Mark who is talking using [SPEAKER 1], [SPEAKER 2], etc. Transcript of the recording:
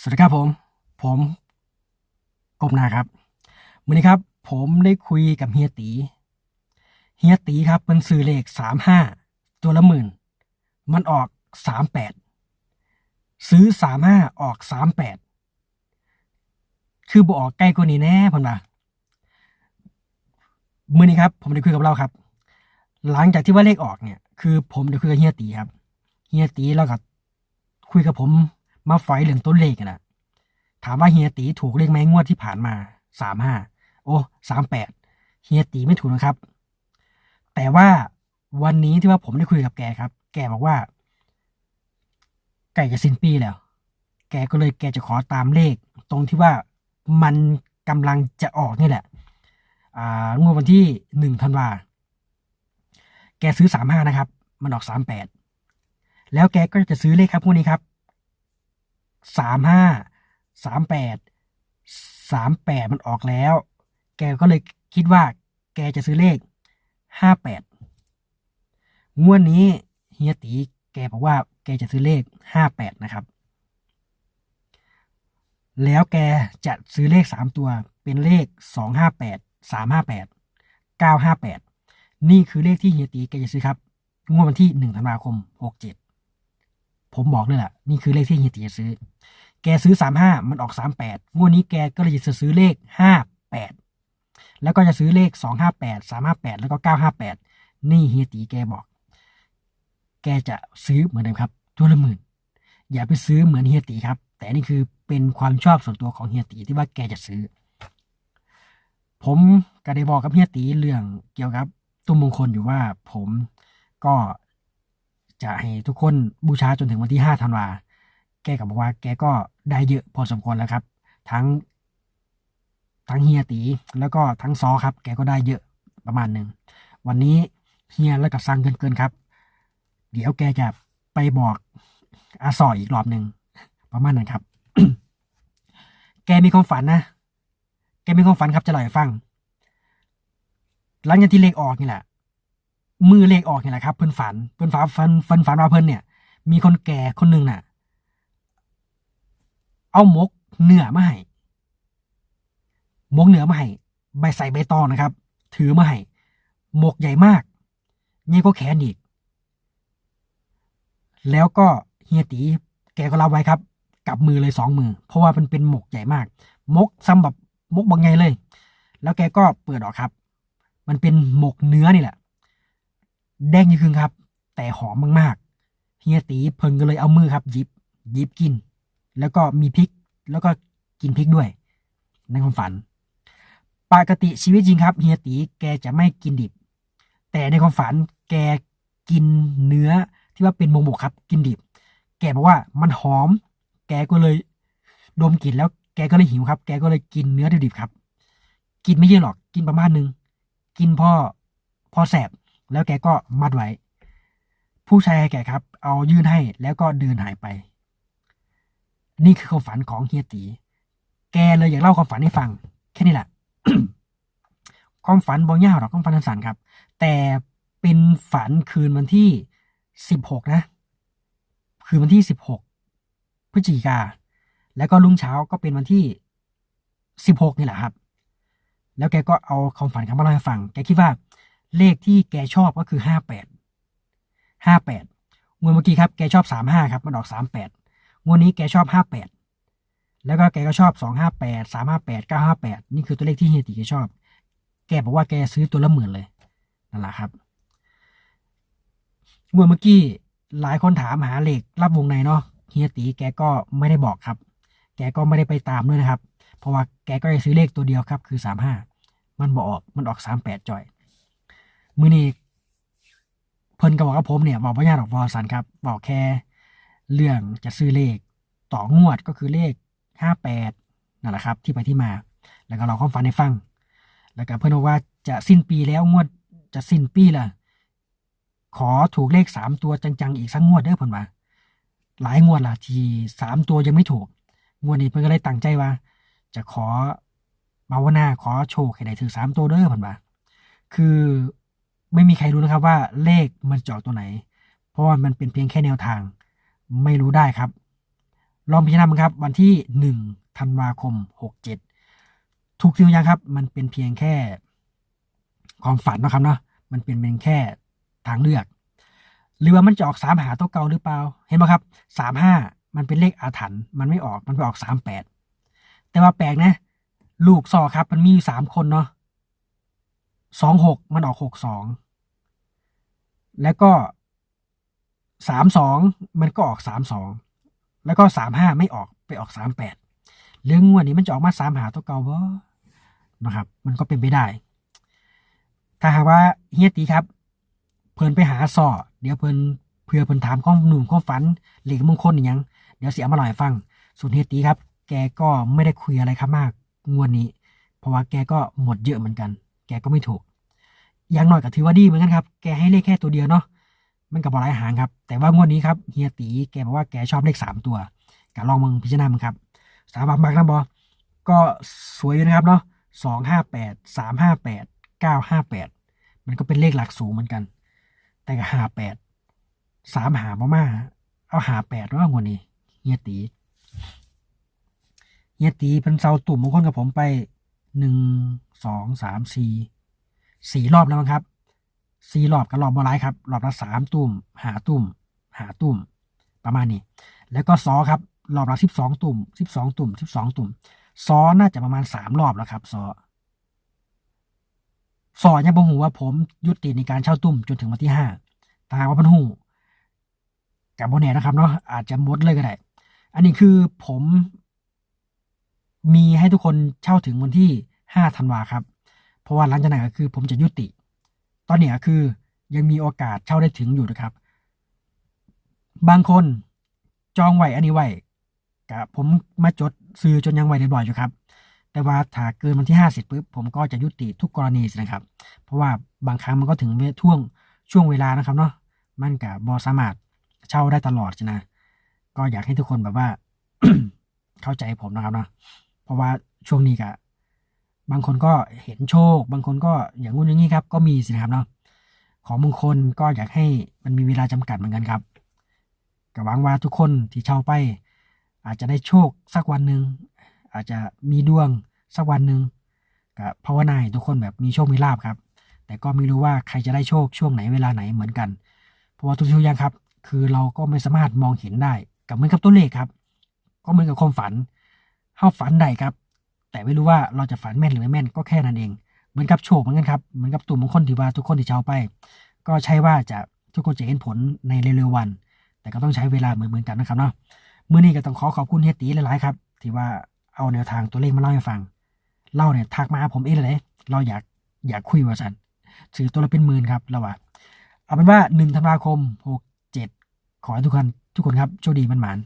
[SPEAKER 1] สวัสดีครับผม ผมกบนาครับวันนี้ครับ ผมได้คุยกับเฮียตี เฮียตีครับมันซื้อเลขสามห้าตัวละหมื่น มันออกสามแปดซื้อสามห้าออกสามแปดคือบอกออกใกล้กว่านี้แน่ผมนะมือนี้ครับ ผมได้คุยกับเราครับ หลังจากที่ว่าเลขออกเนี่ย คือผมได้คุยกับเฮียตีครับ เฮียตีแล้วก็คุยกับผม มาฝอยเรื่องต้นเลขนะถามว่าเฮียตีถูกเลขไหมงวดที่ผ่านมาสามห้าโอ้สามแปดเฮียตีไม่ถูกนะครับ แต่ว่าวันนี้ที่ว่าผมได้คุยกับแกครับ แกบอกว่า ไก่จะสิ้นปีแล้ว แกก็เลยแกจะขอตามเลข ตรงที่ว่ามันกำลังจะออกนี่แหละ อ่างวดวันที่หนึ่งธันวา แกซื้อสามห้านะครับ มันออกสามแปดแล้วแกก็จะซื้อเลขครับพวกนี้ครับ สามห้าสามแปดสามแปดมันออกแล้ว แกก็เลยคิดว่า แกจะซื้อเลขห้าแปดงวดนี้เฮียตีแกบอกว่าแกจะซื้อเลขห้าแปดนะครับ แล้วแกจะซื้อเลขสามตัวเป็นเลขสองห้าแปดสามห้าแปดเก้าห้าแปดนี่คือเลขที่เฮียตีแกจะซื้อครับ งวดวันที่หนึ่งธันวาคมหกเจ็ด ผมบอกเลยแหละนี่คือเลขที่เฮียตีจะซื้อ แกซื้อสามห้ามันออกสามแปดงวดนี้แกก็เลยจะซื้อเลขห้าแปดแล้วก็จะซื้อเลขสองห้าแปดสามห้าแปดแล้วก็เก้าห้าแปดนี่เฮียตีแกบอก แกจะซื้อเหมือนเดิมครับตัวละหมื่น อย่าไปซื้อเหมือนเฮียตีครับ แต่นี่คือเป็นความชอบส่วนตัวของเฮียตีที่ว่าแกจะซื้อ ผมก็ได้บอกกับเฮียตีเรื่องเกี่ยวกับตุ้มมงคลอยู่ว่าผมก็ จะให้ทุกคนบูชาจนถึงวันที่ห้าธันวา แกก็บอกว่า แกก็ได้เยอะพอสมควรแล้วครับ ทั้ง ทั้งเฮียตี แล้วก็ทั้งซอครับ แกก็ได้เยอะประมาณหนึ่ง วันนี้เฮียแล้วก็สั่งเกินเกินๆครับ เดี๋ยวแกจะไปบอกอาสอยอีกรอบหนึ่งประมาณนั้นครับ แกมีความฝันนะ แกมีความฝันครับจะเล่าให้ฟัง หลังจากที่เลขออกนี่แหละ มือเลขออกนี่แหละครับ เพิ่นฝัน เพิ่นฝันฝันฝันฝันว่าเพิ่นเนี่ย มีคนแก่คนหนึ่งน่ะ เอาหมกเนื้อมาให้มกเนื้อมาให้ใบใส่ใบตองนะครับ ถือมาให้มกใหญ่มากนี่ก็แขนอีก แล้วก็เฮียตีแกก็รับไว้ครับ กับมือเลยสองมือ เพราะว่ามันเป็นหมกใหญ่มาก มกซ้ำแบบมกบางไงเลย แล้วแกก็เปิดออกครับ มันเป็นหมกเนื้อนี่แหละ แดงยิ่งขึ้นครับ แต่หอมมากๆเฮียตีเพิ่งก็เลยเอามือครับหยิบหยิบกิน แล้วก็มีพริก แล้วก็กินพริกด้วย ในความฝัน ปกติชีวิตจริงครับเฮียตีแกจะไม่กินดิบ แต่ในความฝันแกกินเนื้อที่ว่าเป็นมกบกครับ กินดิบ แกบอกว่ามันหอม แกก็เลยดมกลิ่นแล้วแกก็เลยหิวครับ แกก็เลยกินเนื้อดิบๆครับ กินไม่เยอะหรอก กินประมาณนึง กินพ่อพอแสบ แล้วแกก็มัดไว้ ผู้ชายแกครับ เอายื่นให้แล้วก็เดินหายไป นี่คือความฝันของเฮียตี แกเลยอยากเล่าความฝันให้ฟัง แค่นี้แหละความฝันบางยาหรอกความฝันสั้นครับ แต่เป็นฝันคืนวันที่สิบหกนะ คืนวันที่สิบหกพฤศจิกา แล้วก็รุ่งเช้าก็เป็นวันที่สิบหกนี่แหละครับ แล้วแกก็เอาความฝันคำมาเล่าให้ฟัง แกคิดว่า เลขที่แกชอบก็คือห้าแปดห้าแปดงวดเมื่อกี้ครับแกชอบสามห้าครับมันออกสามแปดงวดนี้แกชอบห้าแปดแล้วก็แกก็ชอบสองห้าแปดสามห้าแปดเก้าห้าแปดนี่คือตัวเลขที่เฮียตีแกชอบ แกบอกว่าแกซื้อตัวละหมื่นเลยนั่นแหละครับงวดเมื่อกี้หลายคนถามหาเลขรับวงในเนาะเฮียตีแกก็ไม่ได้บอกครับ แกก็ไม่ได้ไปตามด้วยนะครับ เพราะว่าแกก็จะซื้อเลขตัวเดียวครับ คือสามห้ามันบออกมันออกสามแปดจอย มือนี้เพิ่นก็บอกกับผมเนี่ยบอกว่ายากดอกวอสันครับบอกแค่เรื่องจะซื้อเลขต่องวดก็คือเลขห้าแปดนั่นแหละครับ ที่ไปที่มา แล้วก็เราความฝันให้ฟัง แล้วก็เพิ่อนบอกว่าจะสิ้นปีแล้วงวดจะสิ้นปีละขอถูกเลขสามตัวจังๆอีกสักงวดเด้อเพิ่นว่าหลายงวดละที่สามตัวยังไม่ถูก งวดนี้เพิ่อนก็เลยตั้งใจว่า จะขอภาวนาขอโชคให้ได้ถึงสามตัวเด้อเพิ่นว่าคือ ไม่มีใครรู้นะครับว่าเลขมันจะออกตัวไหน เพราะว่ามันเป็นเพียงแค่แนวทาง ไม่รู้ได้ครับ ลองพิจารณาครับ วันที่หนึ่งธันวาคมหกเจ็ดถูกจริงยังครับ มันเป็นเพียงแค่ความฝันนะครับเนาะมันเป็นเพียงแค่ทางเลือก หรือว่ามันจะออกสามหาตัวเก่าหรือเปล่า เห็นไหมครับสามห้ามันเป็นเลขอาถรรพ์มันไม่ออกมันไปออกสามแปดแต่ว่าแปลกนะ ลูกซอครับ มันมีอยู่สามคนเนาะ สองหกมันออกหกสองแล้วก็สามสองมันก็ออกสามสองแล้วก็สามห้าไม่ออกไปออกสามแปดเรื่องงวดนี้มันจะออกมาสามหาตัวเก่าบ่นะครับ มันก็เป็นไปได้ ถ้าหากว่าเฮียตีครับ เพิ่นไปหาซอเดี๋ยวเพิ่นเพื่อเพิ่นถามข้อหนุ่มข้อฝันหรือมงคลอย่าง เดี๋ยวเสียมาหน่อยฟังส่วนเฮียตีครับ แกก็ไม่ได้คุยอะไรครับมากงวดนี้ เพราะว่าแกก็หมดเยอะเหมือนกัน แกก็ไม่ถูก อย่างหน่อยก็ถือว่าดีเหมือนกันครับ แกให้เลขแค่ตัวเดียวเนาะ มันกับบอลายหางครับ แต่ว่างวดนี้ครับเฮียตีแกบอกว่าแกชอบเลขสามตัวก็ลองมึงพิจารณามึงครับสามบาทบางนะบอก็สวยนะครับเนาะสองห้าแปดสามห้าแปดเก้าห้าแปดมันก็เป็นเลขหลักสูงเหมือนกัน แต่ก็ห้าแปดสามหาบ่มาเอาหาแปดว่างวดนี้เฮียตีเฮียตีเป็นเซาตุ่มมงคลกับผมไปหนึ่ง สองสามสี่สี่รอบแล้วมั้งครับสี่รอบกับรอบบอลไลครับรอบละสามตุ่มหาตุ่มหาตุ่มประมาณนี้ แล้วก็ซอครับรอบละสิบสองตุ่มสิบสองตุ่มสิบสองตุ่มซอน่าจะประมาณสามรอบแล้วครับซอซอยังบ่หูว่าผมยุติในการเช่าตุ่มจนถึงวันที่ห้าตาว่าพันหูกับโบแน่นะครับเนาะอาจจะมดเลยก็ได้ อันนี้คือผมมีให้ทุกคนเช่าถึงวันที่ ห้าธันวาครับ เพราะว่าหลังจากนั้นก็คือผมจะยุติ ตอนเนี้ยคือยังมีโอกาสเช่าได้ถึงอยู่นะครับ บางคนจองไว้อันนี้ไว้กับผมมาจดซื้อจนยังไว้เรียบร้อยอยู่ครับ แต่ว่าถ้าเกินวันที่ห้าสิบปุ๊บผมก็จะยุติทุกกรณีนะครับ เพราะว่าบางครั้งมันก็ถึงช่วงช่วงเวลานะครับเนาะมันกับบอสามารถเช่าได้ตลอดนะ ก็อยากให้ทุกคนแบบว่า เข้าใจผมนะครับเนาะเพราะว่าช่วงนี้ก็บ บางคนก็เห็นโชค บางคนก็อย่างงู้นอย่างนี้ครับ ก็มีสินะครับเนาะของมงคลก็อยากให้มันมีเวลาจำกัดเหมือนกันครับก็หวังว่าทุกคนที่เช่าไป อาจจะได้โชคสักวันหนึ่งอาจจะมีดวงสักวันหนึ่งก็ภาวนาทุกคนแบบมีโชคมีลาบครับ แต่ก็ไม่รู้ว่าใครจะได้โชคช่วงไหนเวลาไหนเหมือนกัน เพราะว่าทุกๆอย่างครับ คือเราก็ไม่สามารถมองเห็นได้กับเหมือนกับตัวเลขครับ ก็เหมือนกับความฝันเฮาฝันได้ครับ แต่ไม่รู้ว่าเราจะฝันแม่นหรือไม่แม่นก็แค่นั้นเอง เหมือนกับโชคเหมือนกันครับ เหมือนกับตุ่มของคนที่ว่าทุกคนที่เช่าไป ก็ใช่ว่าจะทุกคนจะเห็นผลในเร็วๆวัน แต่ก็ต้องใช้เวลาเหมือนๆกันนะครับเนาะมื้อนี้ก็ต้องขอขอบคุณเฮตีหลายๆครับ ที่ว่าเอาแนวทางตัวเลขมาเล่าให้ฟัง เล่าเนี่ยทักมาผมเองเลยเราอยากอยากคุยว่าสันซื้อตัวละเป็นหมื่นครับเราว่าเอาเป็นว่าหนึ่งธันวาคมหกเจ็ดขอให้ทุกคนทุกคนครับโชคดีมันหมาน